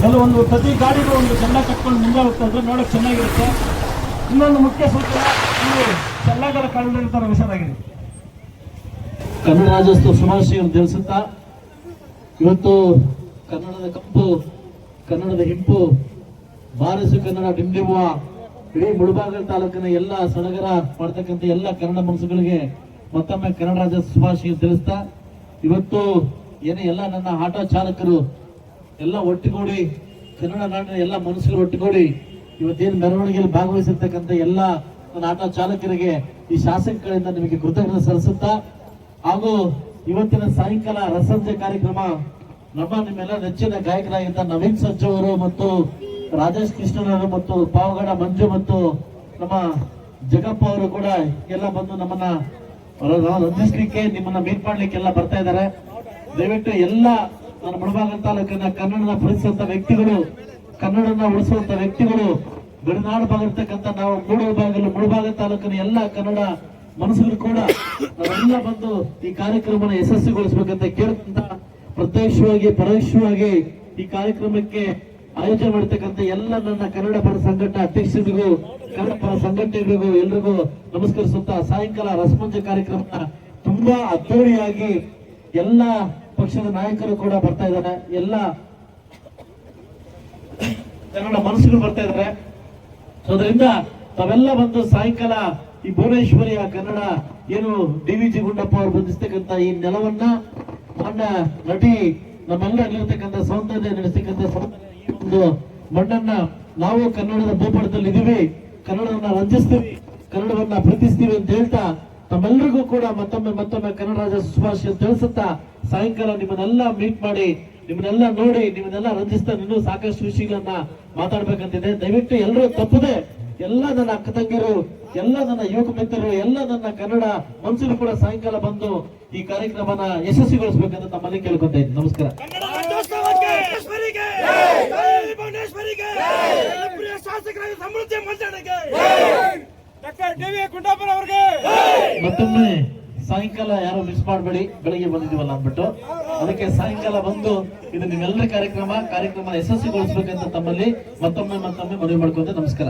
ಕೆಲವೊಂದು ಪ್ರತಿ ಗಾಡಿಗೂ ಒಂದು ಚೆನ್ನ ಕಟ್ಕೊಂಡು ಮುಂದೆ ಹೋಗ್ತಾ ಇದ್ರೆ ನೋಡಕ್ ಚೆನ್ನಾಗಿರುತ್ತೆ. ಇನ್ನೊಂದು ಮುಖ್ಯ ಸೂತ್ರ ಇಲ್ಲಿ ಚೆನ್ನಗರ ಕಳೆದಿರ್ತಾರೆ ವಿಷಯದಾಗಿದೆ ಕನ್ನಡ ರಾಜ್ಯೋತ್ಸವ ಶುಭಾಶಯವನ್ನು ತಿಳಿಸುತ್ತಾ ಇವತ್ತು ಕನ್ನಡದ ಕಪ್ಪು ಕನ್ನಡದ ಹಿಂಪು ಬಾರಿಸು ಕನ್ನಡ ಡಿಂಡಿರುವ ಇಡೀ ಮುಳಬಾಗಲ್ ತಾಲೂಕಿನ ಎಲ್ಲ ಸಡಗರ ಮಾಡ್ತಕ್ಕಂಥ ಎಲ್ಲ ಕನ್ನಡ ಮನಸ್ಸುಗಳಿಗೆ ಮತ್ತೊಮ್ಮೆ ಕನ್ನಡ ರಾಜ್ಯ ಶುಭಾಶಯ ತಿಳಿಸ್ತಾ, ಇವತ್ತು ಏನೇ ಎಲ್ಲ ನನ್ನ ಆಟೋ ಚಾಲಕರು ಎಲ್ಲ ಒಟ್ಟುಗೂಡಿ, ಕನ್ನಡ ನಾಡಿನ ಎಲ್ಲ ಮನಸ್ಸುಗಳು ಒಟ್ಟುಗೂಡಿ ಇವತ್ತೇನು ಮೆರವಣಿಗೆಯಲ್ಲಿ ಭಾಗವಹಿಸಿರ್ತಕ್ಕಂಥ ಎಲ್ಲ ನನ್ನ ಆಟೋ ಚಾಲಕರಿಗೆ ಈ ಶಾಸಕಗಳಿಂದ ನಿಮಗೆ ಕೃತಜ್ಞತೆ ಸಲ್ಲಿಸುತ್ತಾ, ಹಾಗೂ ಇವತ್ತಿನ ಸಾಯಂಕಾಲ ರಸಂಜೆ ಕಾರ್ಯಕ್ರಮ ನಮ್ಮ ನಿಮ್ಮೆಲ್ಲ ನೆಚ್ಚಿನ ಗಾಯಕರಾಗಿದ್ದ ನವೀನ್ ಸಜ್ಜು ಅವರು ಮತ್ತು ರಾಜೇಶ್ ಕೃಷ್ಣನವರು ಮತ್ತು ಪಾವಗಡ ಮಂಜು ಮತ್ತು ನಮ್ಮ ಜಗಪ್ಪ ಅವರು ಕೂಡ ಎಲ್ಲ ಬಂದು ನಮ್ಮನ್ನ ರಂಜಿಸ್ಲಿಕ್ಕೆ ನಿಮ್ಮನ್ನ ಮೀಟ್ ಮಾಡ್ಲಿಕ್ಕೆ ಎಲ್ಲ ಬರ್ತಾ ಇದ್ದಾರೆ. ದಯವಿಟ್ಟು ಎಲ್ಲ ನನ್ನ ಮುಳಬಾಗ ತಾಲೂಕಿನ ಕನ್ನಡನ ಬಳಸುವಂತ ವ್ಯಕ್ತಿಗಳು, ಕನ್ನಡನ ಉಳಿಸುವಂತ ವ್ಯಕ್ತಿಗಳು, ಗಡಿನಾಡು ಭಾಗಿರ್ತಕ್ಕಂಥ ನಾವು ಮೂಡಬಾಗಲು ಮುಳಬಾಗ ತಾಲೂಕಿನ ಎಲ್ಲ ಕನ್ನಡ ಮನಸ್ಸುಗಳು ಕೂಡ ನಾವೆಲ್ಲ ಬಂದು ಈ ಕಾರ್ಯಕ್ರಮನ ಯಶಸ್ವಿಗೊಳಿಸಬೇಕಂತ ಕೇಳ್ತಾ, ಪ್ರತ್ಯಕ್ಷವಾಗಿ, ಪರೋಕ್ಷವಾಗಿ ಈ ಕಾರ್ಯಕ್ರಮಕ್ಕೆ ಆಯೋಜನೆ ಮಾಡತಕ್ಕಂಥ ಎಲ್ಲ ನನ್ನ ಕನ್ನಡ ಪರ ಸಂಘಟ ಅಧ್ಯಕ್ಷರಿಗೂ, ಕನ್ನಡ ಪರ ಸಂಘಟನೆಗಳಿಗೂ ಎಲ್ರಿಗೂ ನಮಸ್ಕರಿಸುತ್ತಾ ಸಾಯಂಕಾಲ ರಸಮಂಜ ಕಾರ್ಯಕ್ರಮ ತುಂಬಾ ಅದ್ದೂರಿಯಾಗಿ ಎಲ್ಲ ಪಕ್ಷದ ನಾಯಕರು ಕೂಡ ಬರ್ತಾ ಇದ್ದಾರೆ. ಎಲ್ಲ ಕನ್ನಡ ಮನಸ್ಸುಗಳು ಬರ್ತಾ ಇದ್ದಾರೆ. ಅದರಿಂದ ತಾವೆಲ್ಲ ಬಂದು ಸಾಯಂಕಾಲ ಈ ಭುವನೇಶ್ವರಿಯ ಕನ್ನಡ ಏನು ಡಿ ವಿ ಜಿ ಗುಂಡಪ್ಪ ಅವರು ಬಂಧಿಸ್ತಕ್ಕಂಥ ಈ ನೆಲವನ್ನ ಮಾನ್ಯ ನಟಿ ನಮ್ಮೆಲ್ಲ ಇರತಕ್ಕಂಥ ಸೌಂದರ್ಯ ನಡೆಸ್ತಕ್ಕಂಥ ಸೌಂದರ್ಯ ಮಣ್ಣನ್ನ ನಾವು ಕನ್ನಡದ ಭೂಪಟದಲ್ಲಿ ಇದೀವಿ ಕನ್ನಡವನ್ನ ರಂಜಿಸ್ತೀವಿ, ಕನ್ನಡವನ್ನ ಪ್ರೀತಿಸ್ತೀವಿ ಅಂತ ಹೇಳ್ತಾ ತಮ್ಮೆಲ್ಲರಿಗೂ ಕೂಡ ಮತ್ತೊಮ್ಮೆ ಮತ್ತೊಮ್ಮೆ ಕನ್ನಡ ರಾಜ ಶುಭಾಶಯ ತಿಳಿಸುತ್ತಾ ಸಾಯಂಕಾಲ ನಿಮ್ಮನ್ನೆಲ್ಲ ಮೀಟ್ ಮಾಡಿ, ನಿಮ್ಮನ್ನೆಲ್ಲ ನೋಡಿ, ನಿಮ್ಮನ್ನೆಲ್ಲ ರಂಜಿಸ್ತಾ ಇನ್ನೂ ಸಾಕಷ್ಟು ವಿಷಯಗಳನ್ನ ಮಾತಾಡ್ಬೇಕಂತಿದೆ. ದಯವಿಟ್ಟು ಎಲ್ಲರೂ ತಪ್ಪದೆ ಎಲ್ಲ ನನ್ನ ಅಕ್ಕ ತಂಗಿರು, ಎಲ್ಲ ನನ್ನ ಯುವಕ ಮಿತ್ರರು, ಎಲ್ಲ ನನ್ನ ಕನ್ನಡ ಮನಸ್ಸರು ಕೂಡ ಸಾಯಂಕಾಲ ಬಂದು ಈ ಕಾರ್ಯಕ್ರಮನ ಯಶಸ್ವಿಗೊಳಿಸಬೇಕಂತ ತಮ್ಮಲ್ಲಿ ಕೇಳ್ಕೊತಾ ಇದ್ದೀನಿ. ನಮಸ್ಕಾರ. ವಿ ಗುಂಡಪ್ಪನವರಿಗೆ ಮತ್ತೊಮ್ಮೆ ಸಾಯಂಕಾಲ ಯಾರು ಮಿಸ್ ಮಾಡಬೇಡಿ, ಬೆಳಿಗ್ಗೆ ಬಂದಿದ್ದೀವಲ್ಲ ಅಂದ್ಬಿಟ್ಟು. ಅದಕ್ಕೆ ಸಾಯಂಕಾಲ ಬಂದು ಇದು ನಿಮ್ಮೆಲ್ಲರ ಕಾರ್ಯಕ್ರಮ ಕಾರ್ಯಕ್ರಮ ಯಶಸ್ವಿಗೊಳಿಸಬೇಕಂತ ತಮ್ಮಲ್ಲಿ. ಮತ್ತೊಮ್ಮೆ ಮತ್ತೊಮ್ಮೆ ಮನವಿ ಮಾಡ್ಕೊಂತ ನಮಸ್ಕಾರ.